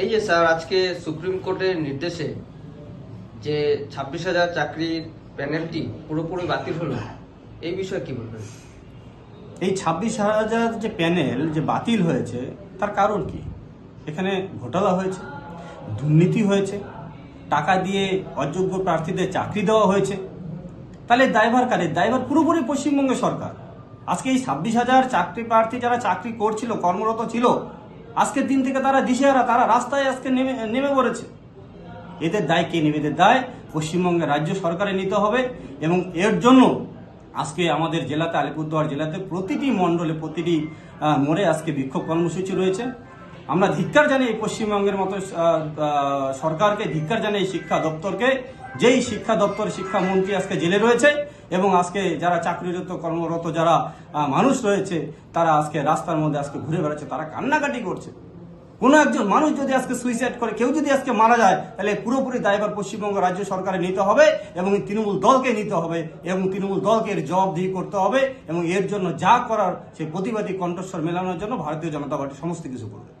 এই যে স্যার, আজকে সুপ্রিম কোর্টের নির্দেশে যে ছাব্বিশ হাজার চাকরির প্যানেলটি পুরোপুরি বাতিল হলো, এই বিষয়ে কি বলবেন? এই ছাব্বিশ হাজার যে প্যানেল যে বাতিল হয়েছে, তার কারণ কি? এখানে ঘোটালা হয়েছে, দুর্নীতি হয়েছে, টাকা দিয়ে অযোগ্য প্রার্থীদের চাকরি দেওয়া হয়েছে। তাহলে দায়ভার কাদের দায়ভার পুরোপুরি পশ্চিমবঙ্গ সরকার। আজকে এই ছাব্বিশ হাজার চাকরি প্রার্থী যারা চাকরি করছিল, কর্মরত ছিল আজকের দিন থেকে তারা দিশেহারা, তারা রাস্তায় আজকে নেমে নেমে পড়েছে। এদের দায় কে নেবে? এদের দায় পশ্চিমবঙ্গের রাজ্য সরকারে নিতে হবে এবং এর জন্য আজকে আমাদের জেলাতে, আলিপুরদুয়ার জেলাতে প্রতিটি মণ্ডলে, প্রতিটি মোড়ে আজকে বিক্ষোভ কর্মসূচি রয়েছে। আমরা ধিক্কার জানাই পশ্চিমবঙ্গের মতো সরকারকে, ধিক্কার জানাই শিক্ষা দপ্তরকে, যেই শিক্ষা দপ্তর শিক্ষামন্ত্রী আজকে জেলে রয়েছে এবং আজকে যারা চাকরিরত কর্মরত যারা মানুষ রয়েছে, তারা আজকে রাস্তার মধ্যে আজকে ঘুরে বেড়াচ্ছে, তারা কান্নাকাটি করছে। কোনো একজন মানুষ যদি আজকে সুইসাইড করে, কেউ যদি আজকে মারা যায়, তাহলে পুরোপুরি দায়ভার পশ্চিমবঙ্গ রাজ্য সরকারে নিতে হবে এবং তৃণমূল দলকে নিতে হবে এবং তৃণমূল দলকে এর জবাবদিহি করতে হবে এবং এর জন্য যা করার সেই প্রতিবাদী কণ্ঠস্বর মেলানোর জন্য ভারতীয় জনতা পার্টি সমস্ত কিছু করবে।